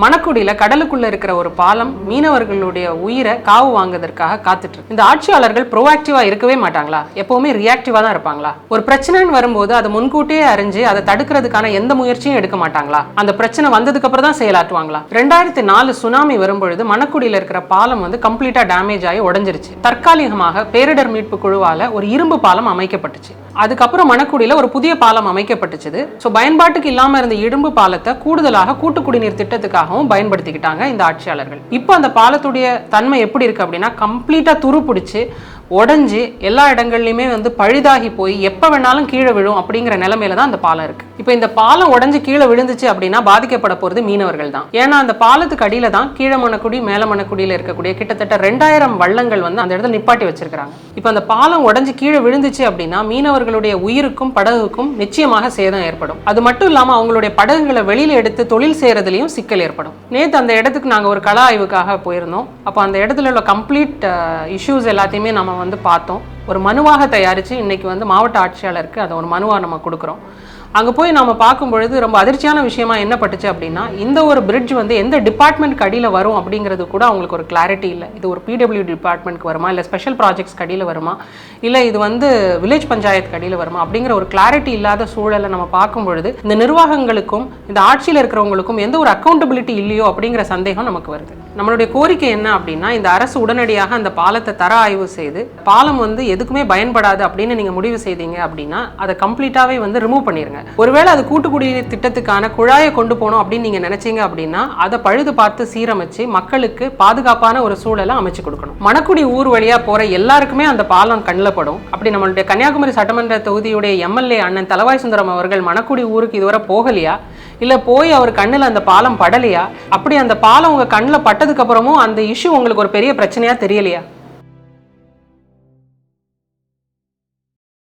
மணக்குடியில கடலுக்குள்ள இருக்கிற ஒரு பாலம் மீனவர்களுடைய உயிரை காவு வாங்குவதற்காக காத்துட்டு இருக்கு. இந்த ஆட்சியாளர்கள் ப்ரோஆக்டிவா இருக்கவே மாட்டாங்களா? எப்பவுமே ரியாக்டிவா தான் இருப்பாங்களா? ஒரு பிரச்சனைன்னு வரும்போது அதை முன்கூட்டியே அறிஞ்சு அதை தடுக்கிறதுக்கான எந்த முயற்சியும் எடுக்க மாட்டாங்களா? அந்த பிரச்சனை வந்ததுக்கு அப்புறம் தான் செயலாற்றுவாங்களா? ரெண்டாயிரத்தி நாலு சுனாமி வரும்பொழுது மணக்குடியில இருக்கிற பாலம் வந்து கம்ப்ளீட்டா டேமேஜ் ஆகி உடஞ்சிருச்சு. தற்காலிகமாக பேரிடர் மீட்பு குழுவால ஒரு இரும்பு பாலம் அமைக்கப்பட்டுச்சு. அதுக்கப்புறம் மணக்குடியில ஒரு புதிய பாலம் அமைக்கப்பட்டுச்சு ஸோ பயன்பாட்டுக்கு இல்லாம இருந்த இரும்பு பாலத்தை கூடுதலாக கூட்டு குடிநீர் திட்டத்துக்காகவும் பயன்படுத்திக்கிட்டாங்க இந்த ஆட்சியாளர்கள். இப்போ அந்த பாலத்துடைய தன்மை எப்படி இருக்கு அப்படின்னா கம்ப்ளீட்டா துரு உடஞ்சி எல்லா இடங்கள்லையுமே வந்து பழுதாகி போய் எப்போ வேணாலும் கீழே விழும் அப்படிங்கிற நிலைமையில தான் அந்த பாலம் இருக்கு. இப்போ இந்த பாலம் உடஞ்சி கீழே விழுந்துச்சு அப்படின்னா பாதிக்கப்பட போகிறது மீனவர்கள் தான். ஏன்னா அந்த பாலத்துக்கு அடியில தான் கீழ மணக்குடி மேல மணக்குடியில இருக்கக்கூடிய கிட்டத்தட்ட ரெண்டாயிரம் வள்ளங்கள் வந்து அந்த இடத்துல நிப்பாட்டி வச்சிருக்காங்க இப்போ அந்த பாலம் உடஞ்சி கீழே விழுந்துச்சு அப்படின்னா மீனவர்களுடைய உயிருக்கும் படகுக்கும் நிச்சயமாக சேதம் ஏற்படும். அது மட்டும் இல்லாமல் அவங்களுடைய படகுகளை வெளியில எடுத்து தொழில் செய்யறதுலயும் சிக்கல் ஏற்படும். நேத்து அந்த இடத்துக்கு நாங்கள் ஒரு கலா ஆய்வுக்காக போயிருந்தோம். அப்போ அந்த இடத்துல உள்ள கம்ப்ளீட் இஷ்யூஸ் எல்லாத்தையுமே நம்ம வந்து பார்த்தோம். ஒரு மனுவாக தயாரித்து இன்னைக்கு வந்து மாவட்ட ஆட்சியாளருக்கு அதை ஒரு மனுவாக நம்ம கொடுக்குறோம். அங்கே போய் நம்ம பார்க்கும் பொழுது ரொம்ப அதிர்ச்சியான விஷயமா என்ன பட்டுச்சு அப்படின்னா இந்த ஒரு பிரிட்ஜ் வந்து எந்த டிபார்ட்மெண்ட் அடியில் வரும் அப்படிங்கிறது கூட அவங்களுக்கு ஒரு கிளாரிட்டி இல்லை. இது ஒரு பிடபிள்யூ டிபார்ட்மெண்ட்க்கு வருமா? இல்லை ஸ்பெஷல் ப்ராஜெக்ட்ஸ் கடியில் வருமா? இல்லை இது வந்து வில்லேஜ் பஞ்சாயத்துக்கு அடியில் வருமா? அப்படிங்கிற ஒரு கிளாரிட்டி இல்லாத சூழலை நம்ம பார்க்கும் பொழுது இந்த நிர்வாகங்களுக்கும் இந்த ஆட்சியில் இருக்கிறவங்களுக்கும் எந்த ஒரு அக்கௌண்டபிலிட்டி இல்லையோ அப்படிங்கிற சந்தேகம் நமக்கு வருது. நம்மளுடைய கோரிக்கை என்ன அப்படின்னா இந்த அரசு உடனடியாக அந்த பாலத்தை தர ஆய்வு செய்து பாலம் வந்து எதுக்குமே பயன்படாது அப்படின்னு நீங்க முடிவு செய்தீங்க அப்படின்னா அதை கம்ப்ளீட்டாவே வந்து ரிமூவ் பண்ணிருங்க. ஒருவேளை அது கூட்டுக்குடி திட்டத்துக்கான குழாயை கொண்டு போகணும் அப்படின்னு நீங்க நினைச்சீங்க அப்படின்னா அதை பழுது பார்த்து சீரமைச்சு மக்களுக்கு பாதுகாப்பான ஒரு சூழலை அமைச்சு கொடுக்கணும். மணக்குடி ஊர் வழியா போற எல்லாருக்குமே அந்த பாலம் கண்ணில் படும். அப்படி நம்மளுடைய கன்னியாகுமரி சட்டமன்ற தொகுதியுடைய எம்எல்ஏ அண்ணன் தலவாய் சுந்தரம் அவர்கள் மணக்குடி ஊருக்கு இதுவரை போகலையா? இல்ல போய் அவர் கண்ணுல அந்த பாலம் படலையா? அப்படி அந்த பாலம் உங்க கண்ணில் பட்டதுக்கு அப்புறமும் அந்த இஷ்யூ உங்களுக்கு ஒரு பெரிய பிரச்சனையா தெரியலையா?